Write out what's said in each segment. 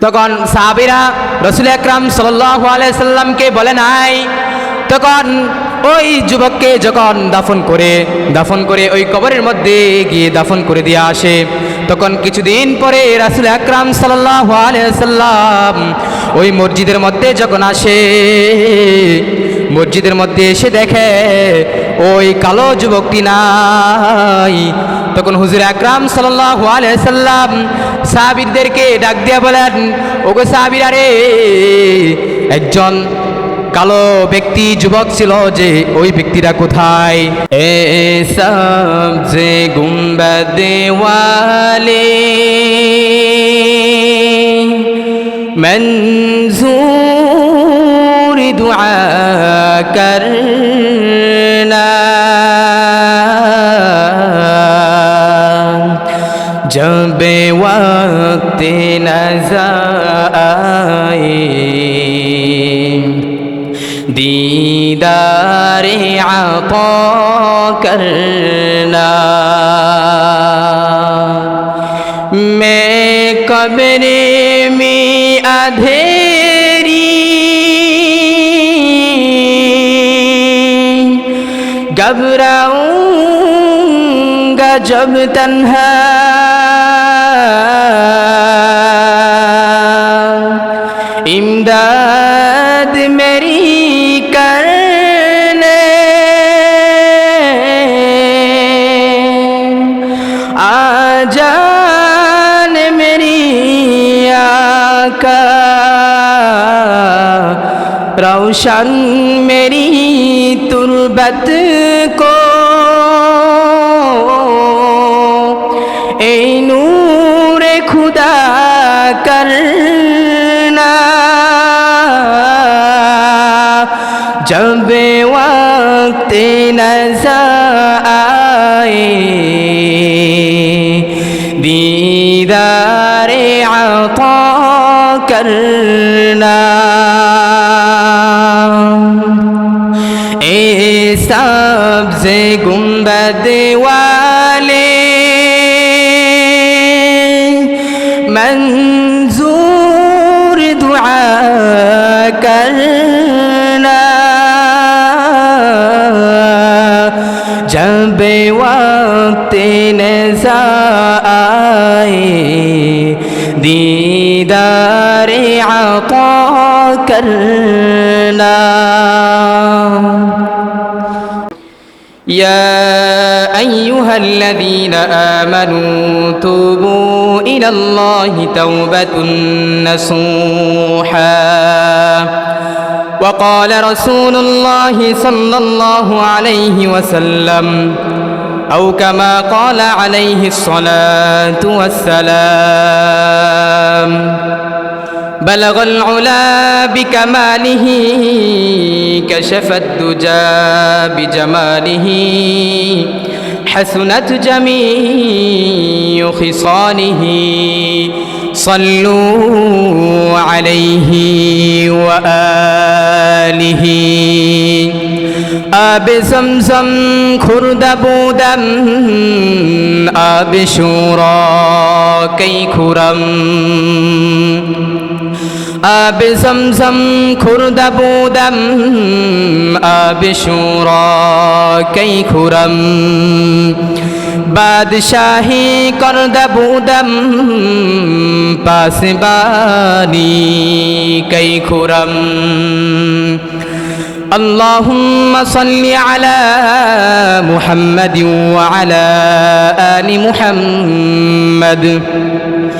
তখন সাহাবিরা রসুল আকরাম সাল্লাহ আলাইসাল্লামকে বলে নাই। তখন ওই যুবককে যখন দাফন করে দাফন করে ওই কবরের মধ্যে গিয়ে দাফন করে দিয়ে আসে। তখন কিছুদিন পরে রাসুল আকরাম সাল্লাহ আলাইসাল্লাম ওই মসজিদের মধ্যে যখন আসে, মসজিদের মধ্যে এসে দেখে ওই কালো যুবকটি নাই। তখন হুজুর আকরাম সাল্লাহ আলাইসাল্লাম সাহাবিরদেরকে ডাক দিয়া বলেন, ওগো সাহাবিরা রে, একজন কালো ব্যক্তি যুবক ছিল যে ওই ব্যক্তিরা কোথায়? এ সব যে গুম্বা দেওয়ালে মঞ্জুরি দুআ কর بوقت نزائي دیدار عطا کرنا میں قبر میں اندھیری گھبراؤں گا جب تنہا روشن میری تربت کو اے نور خدا کرنا جب وقت نظر آئے سبز گنبد والے منظور دعا کرنا. جب وقت نزا آئے دیدار عطا کرنا. الذين آمنوا توبوا إلى الله توبة نصوحا. وقال رسول الله صلى الله عليه وسلم أو كما قال عليه الصلاة والسلام بلغ العلا بكماله كشف الدجى بجماله. حسنت جميع خصاله. صلوا عليه وآله. آب زمزم خرد بودم آب شورا كي خرم آب زمزم خرد بودم آب شورا كي خرم بادشاہی کرد بودم پاسبانی کئی خرم اللهم صل على محمد وعلى آل محمد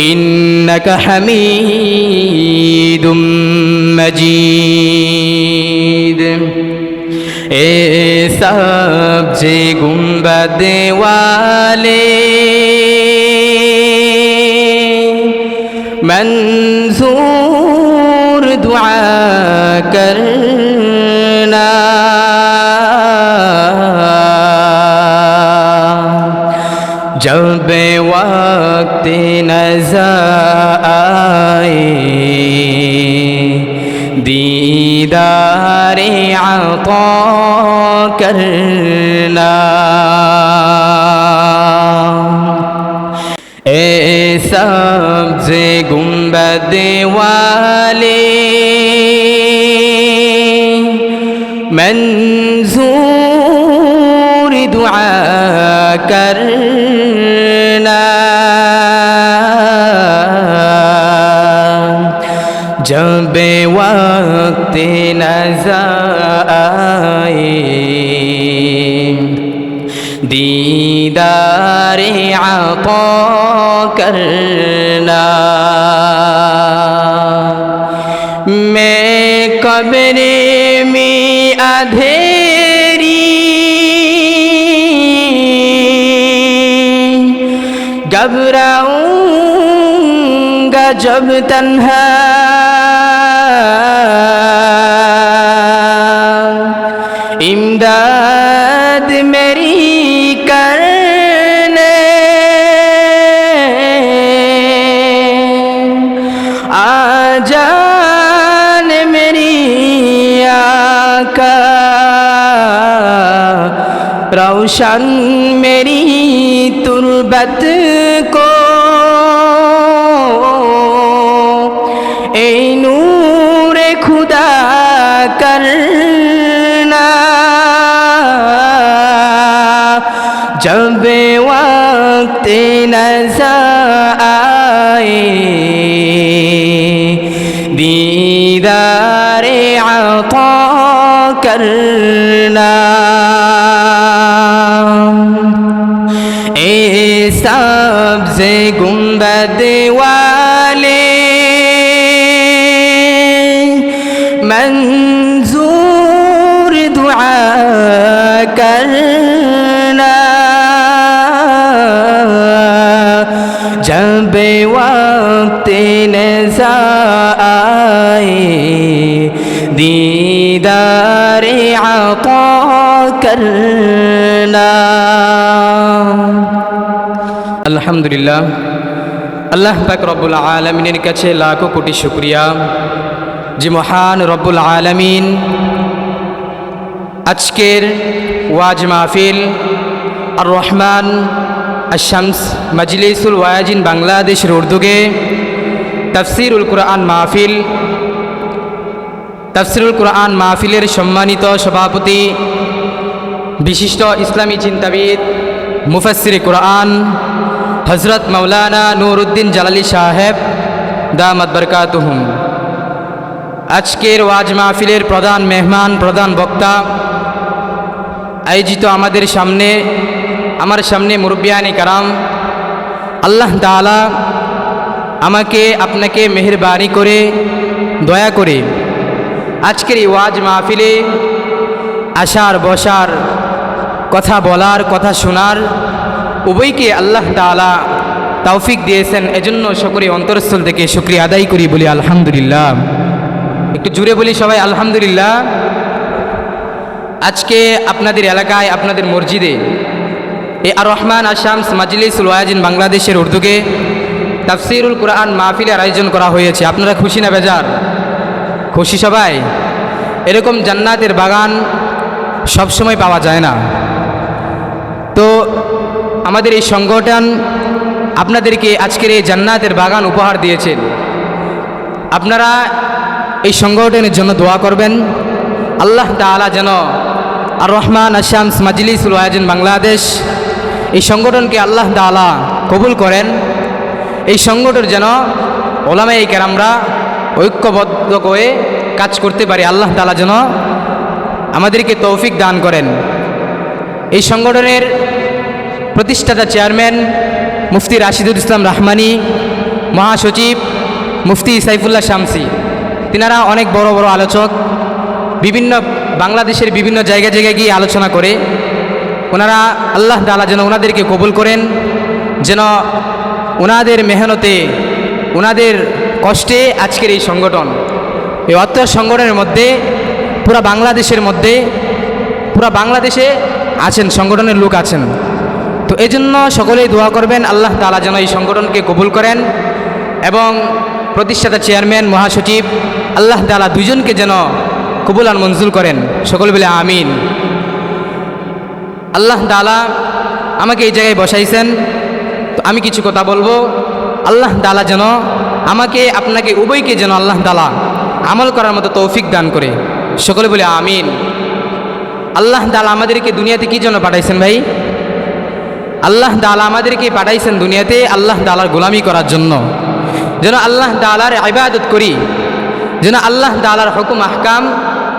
إنك حميد مجيد. اے سب جی گنبد والے دعا کر جب وقت نزائی دیدار عطا کرنا اے سبز گنبد والے منظور دعا کرنا. जब वक्त नजर आए दीदार आता करना मैं कब्रे में अधेरी घबराऊंगा जब तन्हा روشن میری تربت کو اے نور خدا کرنا جب وقت نظر آئے دیدار عطا আলহামদুলিল্লাহ। আল্লাহ পাক রব্বুল আলমিনের কাছে লাখো কোটি শুক্রিয়া। যে মহান রব্বুল আলমিন আজকের ওয়াজ মাহফিল আর রহমান আশামস মজলিসুল ওয়াজিন বাংলাদেশের উর্দুগে তফসিরুল কুরআন মাহফিল তফসিরুল কুরআন মাহফিলের সম্মানিত সভাপতি, বিশিষ্ট ইসলামী চিন্তাবিদ মুফাসির কুরআন হজরত মৌলানা নুরুদ্দিন জালালি সাহেব দামদ বরকাতুহুম। আজকের ওয়াজ মাহফিলের প্রধান মেহমান, প্রধান বক্তা, আয়োজিত আমাদের সামনে, আমার সামনে মুরব্বিয়ানি কারাম, আল্লাহ তালা আমাকে, আপনাকে মেহরবানি করে, দয়া করে আজকের এই ওয়াজ মাহফিলে আসার, বসার, কথা বলার, কথা শোনার উভয়কে আল্লাহ তালা তৌফিক দিয়েছেন। এজন্য সকলে অন্তরস্থল থেকে শুক্রিয়া আদায় করি বলি আলহামদুলিল্লাহ। একটু জুড়ে বলি সবাই আলহামদুলিল্লাহ। আজকে আপনাদের এলাকায়, আপনাদের মসজিদে এ আর রহমান আসামস মাজলিসুল ওয়াজিন বাংলাদেশের উর্দুকে তাফসিরুল কোরআন মাহফিলের আয়োজন করা হয়েছে। আপনারা খুশি না বেজার? খুশি সবাই? এরকম জান্নাতের বাগান সবসময় পাওয়া যায় না। তো আমাদের এই সংগঠন আপনাদেরকে আজকের এই জান্নাতের বাগান উপহার দিয়েছেন আপনারা এই সংগঠনের জন্য দোয়া করবেন। আল্লাহ তালা যেন আর রহমান আসামস মাজলিসুল আয়োজন বাংলাদেশ এই সংগঠনকে আল্লাহ তালা কবুল করেন। এই সংগঠন যেন ওলামাই কেরামরা ঐক্যবদ্ধ করে কাজ করতে পারি আল্লাহ তালা যেন আমাদেরকে তৌফিক দান করেন। এই সংগঠনের প্রতিষ্ঠাতা চেয়ারম্যান মুফতি রাশিদুল ইসলাম রাহমানি, মহাসচিব মুফতি সাইফুল্লাহ শামসি, তিনারা অনেক বড় বড় আলোচক, বিভিন্ন বাংলাদেশের বিভিন্ন জায়গা জায়গায় গিয়ে আলোচনা করে ওনারা আল্লাহ তালা যেন ওনাদেরকে কবুল করেন, যেন ওনাদের মেহনতে, ওনাদের কষ্টে আজকের এই সংগঠন। এই অর্থ সংগঠনের মধ্যে, পুরা বাংলাদেশের মধ্যে, পুরা বাংলাদেশে আছেন, সংগঠনের লোক আছেন। তো এই জন্য সকলেই দোয়া করবেন, আল্লাহ তালা যেন এই সংগঠনকে কবুল করেন এবং প্রতিষ্ঠাতা চেয়ারম্যান, মহাসচিব, আল্লাহ তালা দুজনকে যেন কবুল আর মঞ্জুর করেন। সকলে বলে আমিন। আল্লাহ তালা আমাকে এই জায়গায় বসাইছেন। তো আমি কিছু কথা বলব। আল্লাহ তালা যেন আমাকে আপনাকে উভয়কে যেন আল্লাহ তালা আমল করার মতো তৌফিক দান করে। সকলে বলে আমিন। আল্লাহ তালা আমাদেরকে দুনিয়াতে কি জন্য পাঠাইছেন ভাই? আল্লাহ তালা আমাদেরকে পাঠাইছেন দুনিয়াতে আল্লাহ তালার গোলামি করার জন্য। যেন আল্লাহ তালার ইবাদত করি, যেন আল্লাহ তালার হুকুম, আহকাম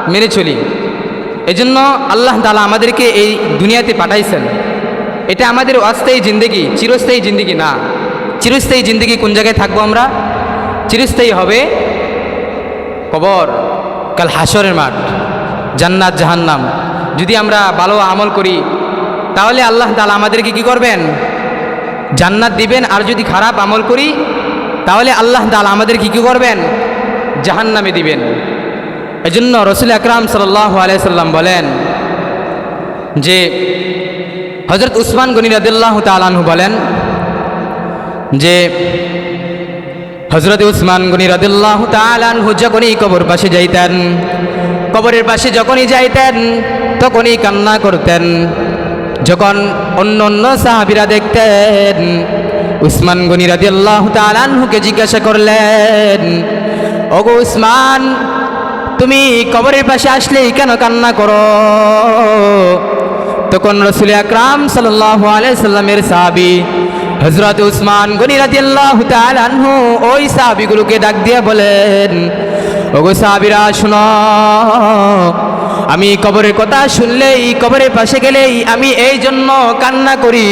মেনে চলি। এজন্য আল্লাহ তালা আমাদেরকে এই দুনিয়াতে পাঠাইছেন। এটা আমাদের অস্থায়ী জিন্দগি, চিরস্থায়ী জিন্দগি না। চিরস্থায়ী জিন্দগি কোন জায়গায় থাকব আমরা? চিরস্থায়ী হবে। কবর, কাল হাসরের মাঠ, জান্নাত, জাহান্নাম। যদি আমরা ভালো আমল করি, তাহলে আল্লাহ তালা আমাদেরকে কি করবেন? জান্নাত দিবেন। আর যদি খারাপ আমল করি, তাহলে আল্লাহ তালা আমাদের কি কি করবেন? জাহান্নামে দিবেন। এজন্য রসুল আকরাম সাল্লাহ আলাইসাল্লাম বলেন যে হজরত উসমান গনি রাদিল্লাহ তালানহু বলেন যে হজরত উসমান গনি রাদিল্লাহ তালানহু যখনই কবর পাশে যাইতেন, কবরের পাশে যখনই যাইতেন, তখনই কান্না করতেন। যখন অন্য অন্য সাহাবিরা দেখতেন, উসমান গনি রাদিল্লাহ তালানহুকে জিজ্ঞাসা করলেন, ওগো উসমান, তুমি কবরের পাশে আসলেই কেন কান্না করো? তখন রসুল আকরাম আলাইসাল্লামের সাহাবি হজরত উসমান গনি রাদিয়াল্লাহু তাআলা আনহু ওই সাহাবিগুলোকে ডাক দিয়ে বলেন, ওগো সাহাবিরা, শুনো, আমি কবরের কথা শুনলেই, কবরের পাশে গেলেই আমি এই জন্য কান্না করি।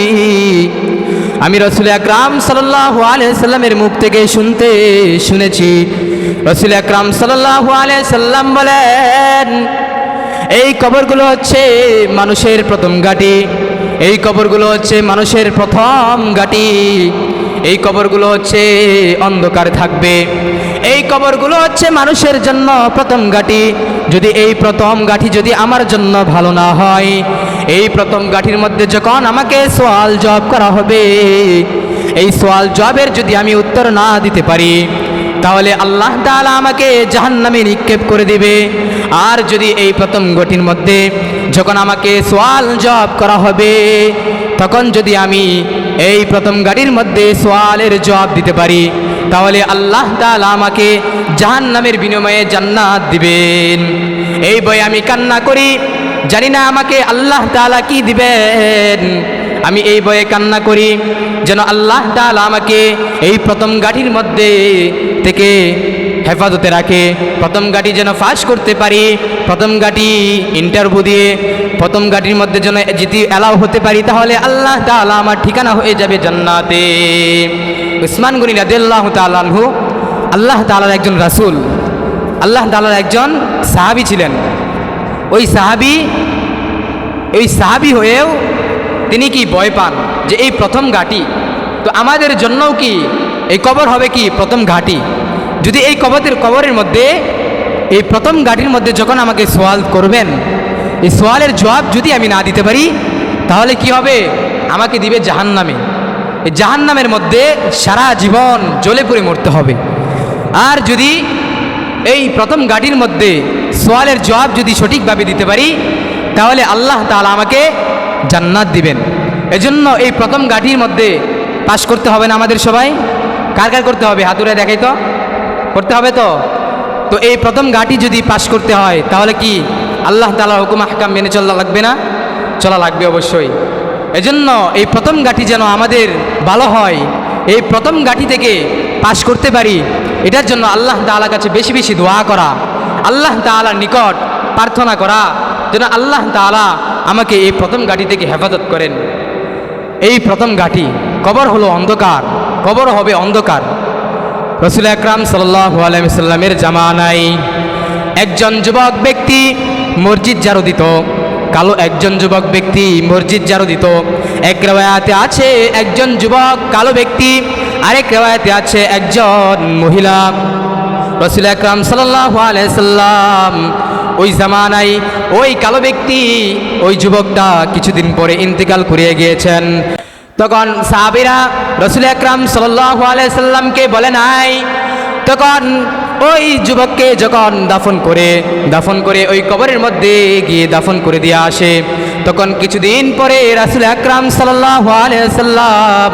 আমি রসুল আকরাম সাল্লাহ আলাইসাল্লামের মুখ থেকে শুনতে শুনেছি। রসুল আকরাম সাল্লাহ আলাইসাল্লাম বলেন এই কবরগুলো হচ্ছে মানুষের প্রথম ঘাটি। এই কবরগুলো হচ্ছে মানুষের প্রথম ঘাটি। এই কবরগুলো হচ্ছে অন্ধকার থাকবে। এই কবরগুলো হচ্ছে মানুষের জন্য প্রথম ঘাটি। যদি এই প্রথম গাঠি যদি আমার জন্য ভালো না হয়, এই প্রথম গাঠির মধ্যে যখন আমাকে সোয়াল জব করা হবে, এই সোয়াল জবের যদি আমি উত্তর না দিতে পারি তাহলে আল্লাহ তাআলা আমাকে জাহান্নামে নিক্ষেপ করে দিবে। আর যদি এই প্রথম গটির মধ্যে যখন আমাকে সোয়াল জব করা হবে, তখন যদি আমি এই প্রথম গাড়ির মধ্যে সোয়ালের জবাব দিতে পারি, তাহলে আল্লাহ তাআলা আমাকে জাহান্নামের বিনিময়ে জান্নাত দিবেন। এই বই আমি কান্না করি, জানি না আমাকে আল্লাহ তাআলা কি দিবেন। আমি এই বয়ে কান্না করি, যেন আল্লাহ তাআলা আমাকে এই প্রথম গাড়ির মধ্যে থেকে হেফাজতে রাখে। প্রথম গাড়ি যেন ফাঁস করতে পারি, প্রথম গাড়ি ইন্টারভিউ দিয়ে, প্রথম গাড়ির মধ্যে যেন যদি অ্যালাউ হতে পারি, তাহলে আল্লাহ তাআলা আমার ঠিকানা হয়ে যাবে জান্নাতে। উসমান গনি রাদিয়াল্লাহু তাআলা আনহু, আল্লাহ তাআলার একজন রাসূল, আল্লাহ তাআলার একজন সাহাবী ছিলেন। ওই সাহাবী ওই সাহাবী হয়েও তিনি কি ভয় পান যে এই প্রথম গাটি? তো আমাদের জন্যও কি এই কবর হবে কি? প্রথম ঘাটি। যদি এই কবরের কবরের মধ্যে এই প্রথম ঘাটির মধ্যে যখন আমাকে সোয়াল করবেন, এই সোয়ালের জবাব যদি আমি না দিতে পারি, তাহলে কি হবে? আমাকে দিবে জাহান্নামে। এই জাহান্নামের মধ্যে সারা জীবন জ্বলে পুড়ে মরতে হবে। আর যদি এই প্রথম গাড়ির মধ্যে সোয়ালের জবাব যদি সঠিকভাবে দিতে পারি, তাহলে আল্লাহ তাআলা আমাকে জান্নাত দিবেন। এজন্য এই প্রথম গাঠির মধ্যে পাশ করতে হবে না আমাদের সবাই? কার কার করতে হবে? হাতুরে দেখাই তো। করতে হবে তো? তো এই প্রথম গাঠি যদি পাশ করতে হয়, তাহলে কি আল্লাহ তালা হুকুম হাকাম মেনে চলা লাগবে না? চলা লাগবে অবশ্যই। এজন্য এই প্রথম গাঠি যেন আমাদের ভালো হয়, এই প্রথম গাঠি থেকে পাশ করতে পারি, এটার জন্য আল্লাহ তাআলার কাছে বেশি বেশি দোয়া করা, আল্লাহ তাআলার নিকট প্রার্থনা করা, যেন আল্লাহ তাআলা আমাকে এই প্রথম গাঠি থেকে হেফাজত করেন। এই প্রথম গাঠি কবর হলো অন্ধকার। কবর হবে অন্ধকার। রসুল আকরাম সাল্লাহ আলাইসাল্লামের জামানায় একজন যুবক ব্যক্তি মসজিদ জারো দিত কালো একজন যুবক ব্যক্তি মসজিদ জারো দিত এক রেওয়ায়াতে আছে একজন যুবক, কালো ব্যক্তি, আরেক রেওয়ায়তে আছে একজন মহিলা। রসুল আকরাম সাল্লাহ আলাইসাল্লাম ওই জামানায় ওই কালো ব্যক্তি, ওই যুবকটা কিছুদিন পরে ইন্তেকাল করিয়ে গিয়েছেন। তখন সাহাবিরা রসুল আকরাম সাল্লাহ বলে নাই। তখন ওই যুবককে যখন দাফন করে দাফন করে ওই কবরের মধ্যে গিয়ে দাফন করে দিয়ে আসে। তখন কিছুদিন পরে রাসুল আকরাম সাল্লাহ আলাইসাল্লাম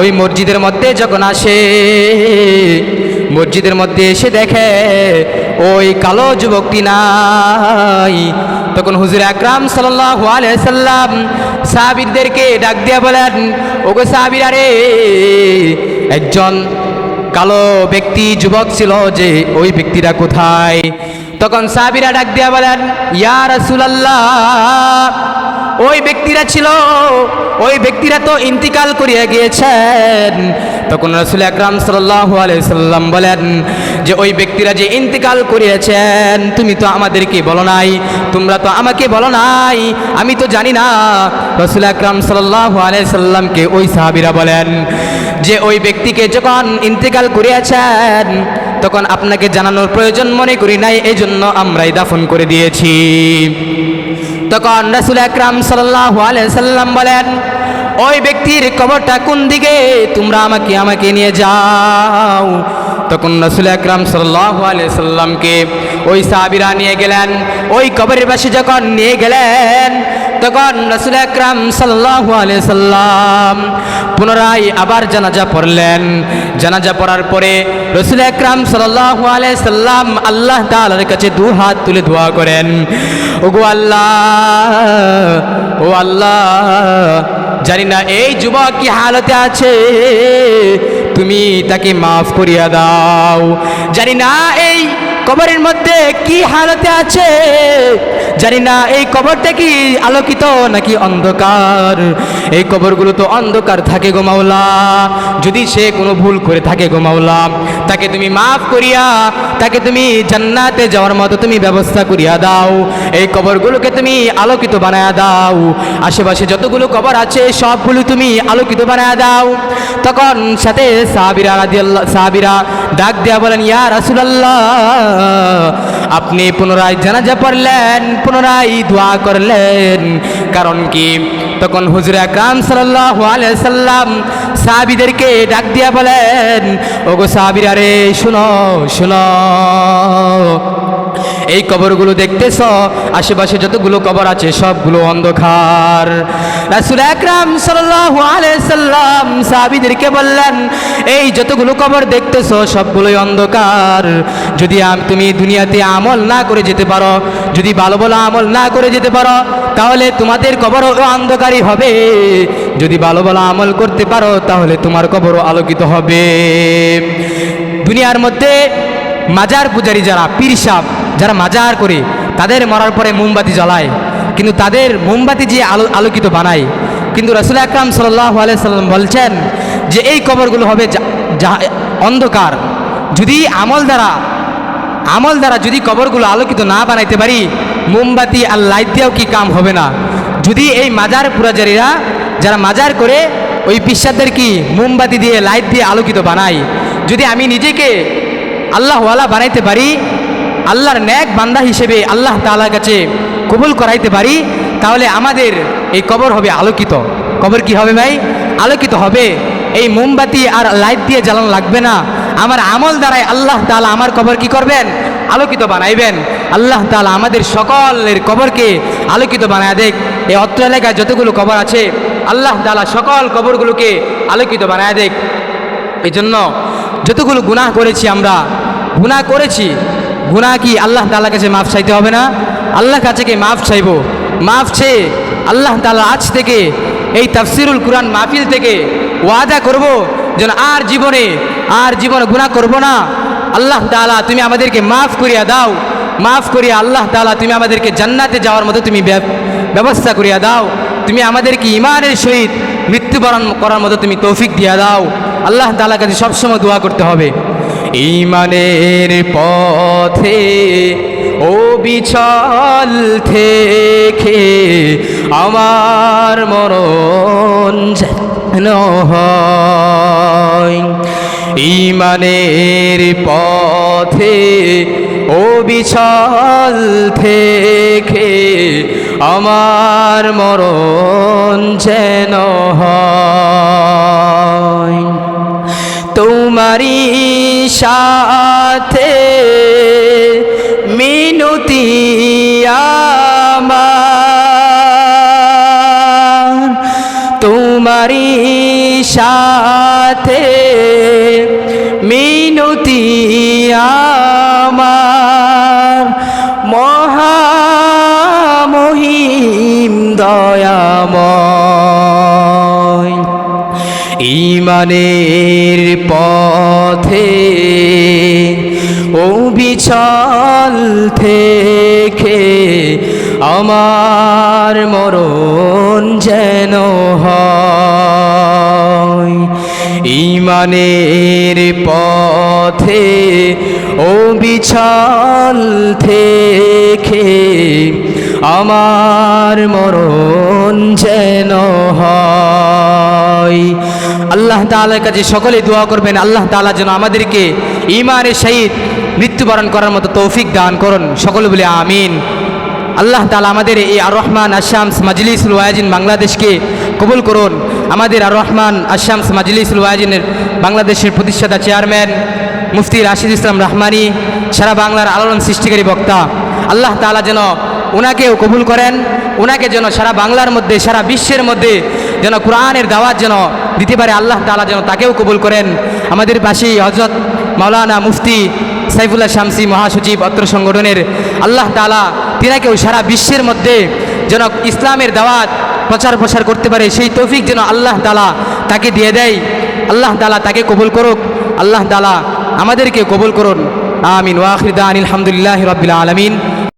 ওই মসজিদের মধ্যে যখন আসে, মসজিদের মধ্যে এসে দেখে ওই কালো যুবকটি নাই। তখন হুজুর আকরাম সাল্লাহ আলাইসাল্লাম সাহাবিদদেরকে ডাক দিয়া বলেন, ওগো সাহাবিরা রে, একজন কালো ব্যক্তি, যুবক ছিল যে ওই ব্যক্তিরা কোথায়? তখন সাহাবিরা ডাক দিয়া বলেন, ইয়া রাসূলুল্লাহ ওই ব্যক্তিরা ছিল, ওই ব্যক্তিরা তো ইন্তিকাল করিয়া গিয়েছেন। তখন রসুল আকরাম সাল্লাহ সাল্লাম বলেন যে, ওই ব্যক্তিরা যে ইন্তিকাল করিয়েছেন, তুমি তো আমাদেরকে বলো নাই, তোমরা তো আমাকে বলো নাই, আমি তো জানি না। রসুল আকরাম সাল্লাহ সাল্লামকে ওই সাহাবিরা বলেন যে, ওই ব্যক্তিকে যখন ইন্তেকাল করিয়াছেন, তখন আপনাকে জানানোর প্রয়োজন মনে করি নাই এই জন্য আমরাই দাফন করে দিয়েছি। তখন রসুল আকরাম সাল্লাহ সাল্লাম বলেন, ওই ব্যক্তির কবরটা কোন দিকে? তোমরা আমাকে আমাকে নিয়ে যাও। তখন রসুল আকরাম সাল্লাহ সাল্লামকে ওই সাহাবিরা নিয়ে গেলেন, ওই কবরের পাশে যখন নিয়ে গেলেন, তখন রসুল আকরাম সাল্লাহ সাল্লাম পুনরায় আবার জানাজা পড়লেন। জানাজা পড়ার পরে রসুল আকরাম সাল্লাহ সাল্লাম আল্লাহ তালার কাছে দু হাত তুলে দোয়া করেন, ওগো আল্লাহ, ও আল্লাহ, জানি না এই যুবক কি হালতে আছে? তুমি তাকে মাফ করিয়া দাও। জানি না এই কবরের মধ্যে কি হালতে আছে। জানি না এই কবরটা কি আলোকিত নাকি অন্ধকার? এই কবরগুলো তো অন্ধকার থাকে গো মাওলা। যদি সে কোনো ভুল করে থাকে গো মাওলা, তাকে তুমি মাফ করিয়া, তাকে তুমি জান্নাতে যাওয়ার মতো তুমি ব্যবস্থা করিয়া দাও। এই কবরগুলোকে তুমি আলোকিত বানায়া দাও। আশেপাশে যতগুলো কবর আছে, সবগুলো তুমি আলোকিত বানায়া দাও। তখন সাথে সাহাবিরা সাহাবিরা ডাক দেয়া বলেন, ইয়া রাসূলুল্লাহ আপনি পুনরায় জানাজা পড়লেন, পুনরায় দোয়া করলেন। কারণ কি? তখন হুজুর আকরাম সাল্লাল্লাহু আলাইহি সাল্লাম সাহাবীদেরকে ডাক দিয়া বলেন, ওগো সাহাবীরা রে, শুনো শুনো। এই কবরগুলো দেখতেছ? আশেপাশে যতগুলো কবর আছে, সবগুলো অন্ধকার। রাসুল আকরাম সাল্লাল্লাহু আলাইহি সাল্লাম সাহাবীদেরকে বললেন, এই যতগুলো কবর দেখতেছ, সবগুলোই অন্ধকার। যদি তুমি দুনিয়াতে আমল না করে যেতে পারো, যদি ভালো ভালো আমল না করে যেতে পারো, তাহলে তোমাদের কবরও অন্ধকারই হবে। যদি ভালো ভালো আমল করতে পারো, তাহলে তোমার কবরও আলোকিত হবে। দুনিয়ার মধ্যে মাজার পূজারী যারা, পীর সাপ যারা মাজার করে, তাদের মরার পরে মোমবাতি জ্বালায়। কিন্তু তাদের মোমবাতি যে আলো আলোকিত বানায় কিন্তু রসুল আকরাম সাল্লাহ বলছেন যে এই কবরগুলো হবে অন্ধকার। যদি আমল দ্বারা আমল দ্বারা যদি কবরগুলো আলোকিত না বানাইতে পারি, মোমবাতি আর লাইট দিয়েও কি কাম হবে না? যদি এই মাজার পুরাজারীরা, যারা মাজার করে, ওই পিসাদের কি মোমবাতি দিয়ে, লাইট দিয়ে আলোকিত বানায়? যদি আমি নিজেকে আল্লাহওয়ালা বানাইতে পারি, আল্লাহর ন্যাক বান্দা হিসেবে আল্লাহ তাআলার কাছে কবুল করাইতে পারি তাহলে আমাদের এই কবর হবে আলোকিত। কবর কি হবে ভাই? আলোকিত হবে। এই মোমবাতি আর লাইট দিয়ে জ্বালানো লাগবে না। আমার আমল দ্বারাই আল্লাহ তালা আমার কবর কি করবেন? আলোকিত বানাইবেন। আল্লাহ তালা আমাদের সকলের কবরকে আলোকিত বানায় দেখ। এই অত্র এলাকায় যতগুলো কবর আছে, আল্লাহ তাআলা সকল কবরগুলোকে আলোকিত বানায় দেখ। এই জন্য যতগুলো গুনাহ করেছি আমরা, গুনাহ করেছি, গুনাহ কি আল্লাহ তাআলার কাছে মাফ চাইতে হবে না? আল্লাহ কাছে কি মাফ চাইব? মাফ চেয়ে আল্লাহ তাআলা আজ থেকে এই তাফসিরুল কুরআন মাহফিল থেকে ওয়াদা করব যেন আর জীবনে আর জীবনে গুনাহ করব না। আল্লাহ তাআলা তুমি আমাদেরকে মাফ করিয়া দাও। মাফ করিয়া আল্লাহ তাআলা তুমি আমাদেরকে জান্নাতে যাওয়ার মতো তুমি ব্যব- ব্যবস্থা করিয়া দাও। তুমি আমাদেরকে ইমানের সহিত মৃত্যুবরণ করার মতো তুমি তৌফিক দিয়া দাও। আল্লাহ তাআলার কাছে সবসময় দোয়া করতে হবে। ইমানের পথে ও বিছল থেকে আমার মরণ হয়। ইমানের পথে ও বিছল থেকে আমার মরণ যেন হয়। তোমারি সাথে মিনতি আমার। তোমারি সাথে মিনতি আমার। মহামহিম দয়াময়। ইমানের পথে ও বিছল থেকে আমার মরণ যেন ইমানের পথে ও বিছল থেকে আমার মরণ যেন হয়। আল্লাহ তাআলার কাছে সকলেই দোয়া করবেন, আল্লাহ তাআলা যেন আমাদেরকে ইমানের সহিত মৃত্যুবরণ করার মতো তৌফিক দান করুন। সকলে বলে আমিন। আল্লাহ তালা আমাদের এই আর রহমান আশামস মাজলিসুল ওয়াজিন বাংলাদেশকে কবুল করুন। আমাদের আর রহমান আশামস মাজলিসুল ওয়াজিনের বাংলাদেশের প্রতিষ্ঠাতা চেয়ারম্যান মুফতি রাশিদ ইসলাম রহমানি, সারা বাংলার আলোড়ন সৃষ্টিকারী বক্তা। আল্লাহ তাআলা যেন ওনাকেও কবুল করেন ওনাকে যেন সারা বাংলার মধ্যে, সারা বিশ্বের মধ্যে যেন কোরআনের দাওয়াত যেন দিতে পারে আল্লাহ তাআলা যেন তাকেও কবুল করেন। আমাদের পাশেই হজরত মাওলানা মুফতি সাইফুল্লাহ শামসি মহাসচিব অত্র সংগঠনের আল্লাহ তাআলা তিনাকেও সারা বিশ্বের মধ্যে যেন ইসলামের দাওয়াত প্রচার প্রসার করতে পারে, সেই তৌফিক যেন আল্লাহ তাআলা তাকে দিয়ে দেয়। আল্লাহ তাআলা তাকে কবুল করুক, আল্লাহ তাআলা আমাদেরকে কবুল করুন। আমিন। ওয়াখির দান আলহামদুলিল্লাহ রবিল আলমিন।